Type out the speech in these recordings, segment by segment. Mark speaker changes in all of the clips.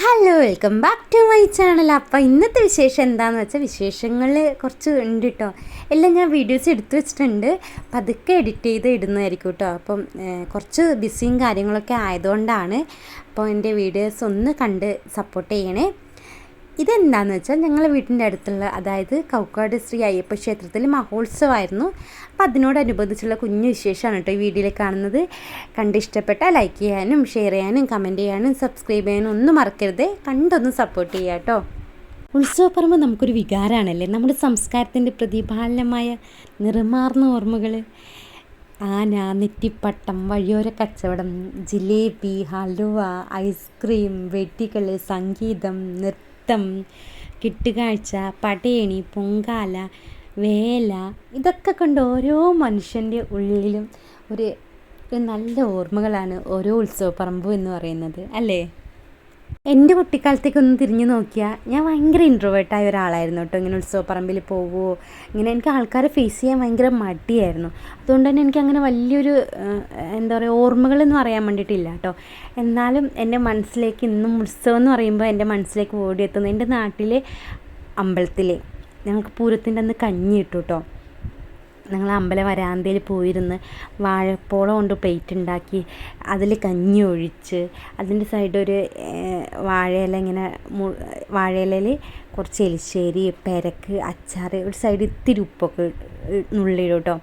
Speaker 1: Hello welcome back to my channel അപ്പോൾ ഇന്നത്തെ വിശേഷം എന്താണെന്ന് വെച്ചാൽ വിശേഷങ്ങൾ കുറച്ച് ഉണ്ട് കേട്ടോ എല്ലാം ഞാൻ വീഡിയോസ് എടുത്തു വെച്ചിട്ടുണ്ട്. പതുക്കെ എഡിറ്റ് ചെയ്ത് ഇടുന്നതായിരിക്കും കേട്ടോ അപ്പം കുറച്ച് ബിസിയും കാര്യങ്ങളൊക്കെ ആയതുകൊണ്ടാണ്. അപ്പോൾ എന്റെ വീഡിയോസ് ഒന്ന് കണ്ട് സപ്പോർട്ട് ചെയ്യണേ. ഇതെന്താണെന്ന് വെച്ചാൽ ഞങ്ങളുടെ വീട്ടിന്റെ അടുത്തുള്ള അതായത് കൗക്കാട് ശ്രീ അയ്യപ്പ ക്ഷേത്രത്തിൽ മഹോത്സവമായിരുന്നു അപ്പം അതിനോടനുബന്ധിച്ചുള്ള കുഞ്ഞു വിശേഷമാണ് കേട്ടോ ഈ വീഡിയോയിൽ കാണുന്നത്. കണ്ട് ഇഷ്ടപ്പെട്ടാൽ ലൈക്ക് ചെയ്യാനും ഷെയർ ചെയ്യാനും കമന്റ് ചെയ്യാനും സബ്സ്ക്രൈബ് ചെയ്യാനും ഒന്നും മറക്കരുത്. കണ്ടൊന്ന് സപ്പോർട്ട് ചെയ്യുക കേട്ടോ ഉത്സവപ്പറമ്പ് നമുക്കൊരു വികാരമാണല്ലേ നമ്മുടെ സംസ്കാരത്തിന്റെ പ്രതിപാലനമായ നിറമാർന്ന ഓർമ്മകൾ ആന നെറ്റിപ്പട്ടം വഴിയോര കച്ചവടം ജിലേബി ഹലുവ ഐസ്ക്രീം വെട്ടികൾ സംഗീതം നൃത്തം കിട്ടുകാഴ്ച പടയണി പൊങ്കാല വേല ഇതൊക്കെ കൊണ്ട് ഓരോ മനുഷ്യന്റെ ഉള്ളിലും ഒരു നല്ല ഓർമ്മകളാണ് ഓരോ ഉത്സവപ്പറമ്പും എന്ന് പറയുന്നത്. അല്ലേ? എന്റെ കുട്ടിക്കാലത്തേക്ക് ഒന്ന് തിരിഞ്ഞു നോക്കിയാൽ ഞാൻ ഭയങ്കര ഇൻട്രോവേർട്ടായ ഒരാളായിരുന്നു കേട്ടോ. ഇങ്ങനെ ഉത്സവപ്പറമ്പിൽ പോവുമോ ഇങ്ങനെ എനിക്ക് ആൾക്കാരെ ഫേസ് ചെയ്യാൻ ഭയങ്കര മടിയായിരുന്നു. അതുകൊണ്ട് തന്നെ എനിക്ക് അങ്ങനെ വലിയൊരു എന്താ പറയുക ഓർമ്മകളെന്ന് പറയാൻ വേണ്ടിയിട്ടില്ല കേട്ടോ. എന്നാലും എന്റെ മനസ്സിലേക്ക് ഇന്നും ഉത്സവം എന്ന് പറയുമ്പോൾ എന്റെ മനസ്സിലേക്ക് ഓടിയെത്തുന്നു എന്റെ നാട്ടിലെ അമ്പലത്തിലെ. ഞങ്ങൾക്ക് പൂരത്തിന്റെ അന്ന് കഞ്ഞി ഇട്ടു കേട്ടോ. ഞങ്ങൾ അമ്പല വരാന്തയിൽ പോയിരുന്ന് വാഴപ്പോളം കൊണ്ട് പ്ലേറ്റ് ഉണ്ടാക്കി അതിൽ കഞ്ഞി ഒഴിച്ച് അതിന്റെ സൈഡൊരു വാഴയില ഇങ്ങനെ വാഴയിലയിൽ കുറച്ച് എലിശ്ശേരി പെരക്ക് അച്ചാർ ഒരു സൈഡ് ഇത്തിരി ഉപ്പൊക്കെ ഇ- കേട്ടോ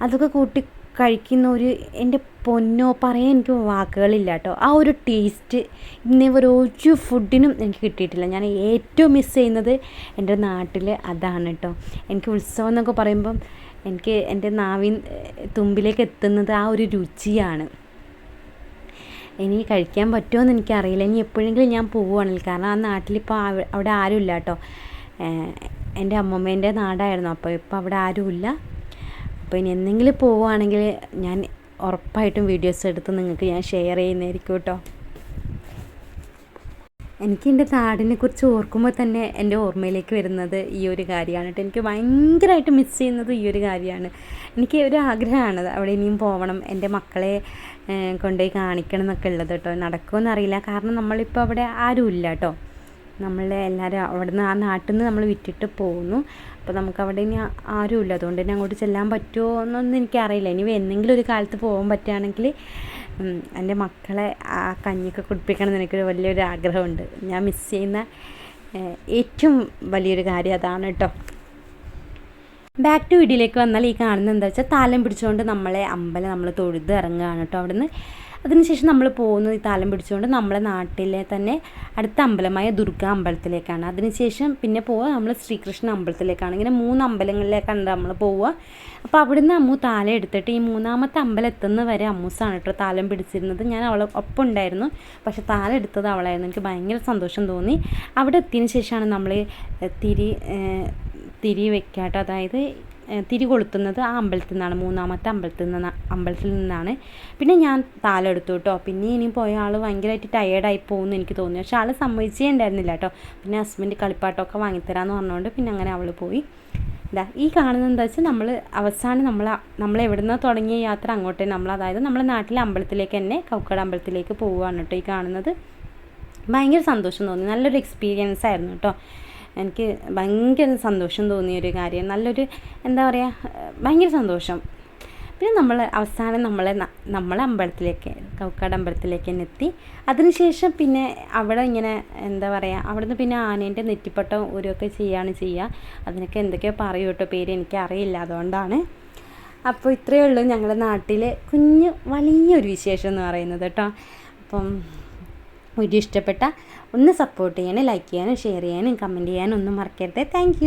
Speaker 1: അതൊക്കെ കൂട്ടി കഴിക്കുന്ന ഒരു എന്റെ പൊന്നോ പറയാൻ എനിക്ക് വാക്കുകളില്ല കേട്ടോ ആ ഒരു ടേസ്റ്റ് ഇന്നേ ഒരു ഫുഡിനും എനിക്ക് കിട്ടിയിട്ടില്ല. ഞാൻ ഏറ്റവും മിസ് ചെയ്യുന്നത് എന്റെ നാട്ടിൽ അതാണ് കേട്ടോ എനിക്ക് ഉത്സവം എന്നൊക്കെ പറയുമ്പം എനിക്ക് എന്റെ നാവിൻ തുമ്പിലേക്ക് എത്തുന്നത് ആ ഒരു രുചിയാണ്. ഇനി കഴിക്കാൻ പറ്റുമോ എന്ന് എനിക്കറിയില്ല. ഇനി എപ്പോഴെങ്കിലും ഞാൻ പോവുകയാണെങ്കിൽ കാരണം ആ നാട്ടിലിപ്പോൾ അവിടെ അവിടെ ആരുമില്ല കേട്ടോ. എന്റെ അമ്മമ്മേന്റെ നാടായിരുന്നു. അപ്പോൾ ഇപ്പോൾ അവിടെ ആരുമില്ല. അപ്പോൾ ഇനി എന്തെങ്കിലും പോവുകയാണെങ്കിൽ ഞാൻ ഉറപ്പായിട്ടും വീഡിയോസ് എടുത്ത് നിങ്ങൾക്ക് ഞാൻ ഷെയർ ചെയ്യുന്നതായിരിക്കും കേട്ടോ. എനിക്ക് എന്റെ നാടിനെ കുറിച്ച് ഓർക്കുമ്പോൾ തന്നെ എന്റെ ഓർമ്മയിലേക്ക് വരുന്നത് ഈ ഒരു കാര്യമാണ് കേട്ടോ. എനിക്ക് ഭയങ്കരമായിട്ട് മിസ് ചെയ്യുന്നത് ഈ ഒരു കാര്യമാണ്. എനിക്ക് ഒരു ആഗ്രഹമാണ് അവിടെ ഇനിയും പോകണം എന്റെ മക്കളെ കൊണ്ടുപോയി കാണിക്കണം എന്നൊക്കെ ഉള്ളത് കേട്ടോ. നടക്കുമെന്ന് അറിയില്ല. കാരണം നമ്മളിപ്പോൾ അവിടെ ആരുമില്ല കേട്ടോ. നമ്മൾ എല്ലാവരും അവിടുന്ന് ആ നാട്ടിൽ നിന്ന് നമ്മൾ വിറ്റിട്ട് പോകുന്നു അപ്പോൾ നമുക്ക് അവിടെ ഇനി ആരും ആരുമില്ല അതുകൊണ്ട് തന്നെ അങ്ങോട്ട് ചെല്ലാൻ പറ്റുമോ എന്നൊന്നും എനിക്കറിയില്ല. ഇനി എന്തെങ്കിലും ഒരു കാലത്ത് പോകാൻ പറ്റുകയാണെങ്കിൽ എന്റെ മക്കളെ ആ കഞ്ഞിയൊക്കെ കുടിപ്പിക്കണം എന്ന് എനിക്കൊരു വലിയൊരു ആഗ്രഹമുണ്ട്. ഞാൻ മിസ് ചെയ്യുന്ന ഏറ്റവും വലിയൊരു കാര്യം അതാണ് കേട്ടോ ബാക്ക് ടു വീഡിയോയിലേക്ക് വന്നാൽ ഈ കാണുന്നത് എന്താ വെച്ചാൽ താലം പിടിച്ചുകൊണ്ട് നമ്മളെ അമ്പലം നമ്മൾ തൊഴുത് ഇറങ്ങുകയാണ് കേട്ടോ അവിടുന്ന് അതിനുശേഷം നമ്മൾ പോകുന്നത് ഈ താലം പിടിച്ചുകൊണ്ട് നമ്മളെ നാട്ടിലെ തന്നെ അടുത്ത അമ്പലമായ ദുർഗ അമ്പലത്തിലേക്കാണ്. അതിനുശേഷം പിന്നെ പോവുക നമ്മൾ ശ്രീകൃഷ്ണ അമ്പലത്തിലേക്കാണ്. ഇങ്ങനെ മൂന്ന് അമ്പലങ്ങളിലേക്കാണ് നമ്മൾ പോവുക. അപ്പോൾ അവിടുന്ന് അമ്മു താലം എടുത്തിട്ട് ഈ മൂന്നാമത്തെ അമ്പലം എത്തുന്ന വരെ അമ്മൂസാണ് കേട്ടോ താലം പിടിച്ചിരുന്നത്. ഞാൻ അവളെ ഒപ്പം ഉണ്ടായിരുന്നു. പക്ഷെ താലം എടുത്തത് അവളായിരുന്നു. എനിക്ക് ഭയങ്കര സന്തോഷം തോന്നി. അവിടെ എത്തിയതിന് ശേഷമാണ് നമ്മൾ തിരി തിരി വെക്കാട്ടോ. അതായത് ഏഹ്, തിരി കൊളുത്തുന്നത് ആ അമ്പലത്തിൽ നിന്നാണ് മൂന്നാമത്തെ അമ്പലത്തിൽ നിന്ന് അമ്പലത്തിൽ നിന്നാണ്. പിന്നെ ഞാൻ താലെടുത്തു കേട്ടോ. പിന്നെ ഇനി പോയ ആൾ ഭയങ്കരമായിട്ട് ടയേർഡായി പോകുമെന്ന് എനിക്ക് തോന്നി പക്ഷെ ആൾ സമ്മതിച്ചേ ഉണ്ടായിരുന്നില്ല കേട്ടോ. പിന്നെ ഹസ്ബൻഡ് കളിപ്പാട്ടമൊക്കെ വാങ്ങിത്തരാമെന്ന് പറഞ്ഞുകൊണ്ട് പിന്നെ അങ്ങനെ അവൾ പോയി. ഇതാ ഈ കാണുന്നത് എന്താ വെച്ചാൽ നമ്മൾ അവസാനം നമ്മൾ നമ്മൾ എവിടുന്ന് തുടങ്ങിയ യാത്ര അങ്ങോട്ടേ നമ്മൾ അതായത് നമ്മുടെ നാട്ടിലെ അമ്പലത്തിലേക്ക് തന്നെ കൗക്കട അമ്പലത്തിലേക്ക് പോവുകയാണ് കേട്ടോ ഈ കാണുന്നത്. ഭയങ്കര സന്തോഷം തോന്നി. നല്ലൊരു എക്സ്പീരിയൻസ് ആയിരുന്നു കേട്ടോ. എനിക്ക് ഭയങ്കര സന്തോഷം തോന്നിയ ഒരു കാര്യം. നല്ലൊരു എന്താ പറയുക ഭയങ്കര സന്തോഷം. പിന്നെ നമ്മൾ അവസാനം നമ്മളെ നമ്മളെ അമ്പലത്തിലേക്ക് കൗക്കാട് അമ്പലത്തിലേക്ക് തന്നെ എത്തി. അതിനുശേഷം പിന്നെ അവിടെ ഇങ്ങനെ എന്താ പറയുക അവിടുന്ന് പിന്നെ ആനേന്റെ നെറ്റിപ്പട്ടം ഒരുമൊക്കെ ചെയ്യുകയാണ് ചെയ്യുക. അതിനൊക്കെ എന്തൊക്കെയോ പറയൂ കേട്ടോ പേര് എനിക്ക് അറിയില്ല അതുകൊണ്ടാണ്. അപ്പോൾ ഇത്രയേ ഉള്ളൂ ഞങ്ങളുടെ നാട്ടിലെ കുഞ്ഞു വലിയൊരു വിശേഷം എന്ന് പറയുന്നത് കേട്ടോ. അപ്പം വീഡിയോ ഇഷ്ടപ്പെട്ട ഒന്ന് സപ്പോർട്ട് ചെയ്യാനും ലൈക്ക് ചെയ്യാനും ഷെയർ ചെയ്യാനും കമന്റ് ചെയ്യാനും ഒന്നും മറക്കരുത്. താങ്ക്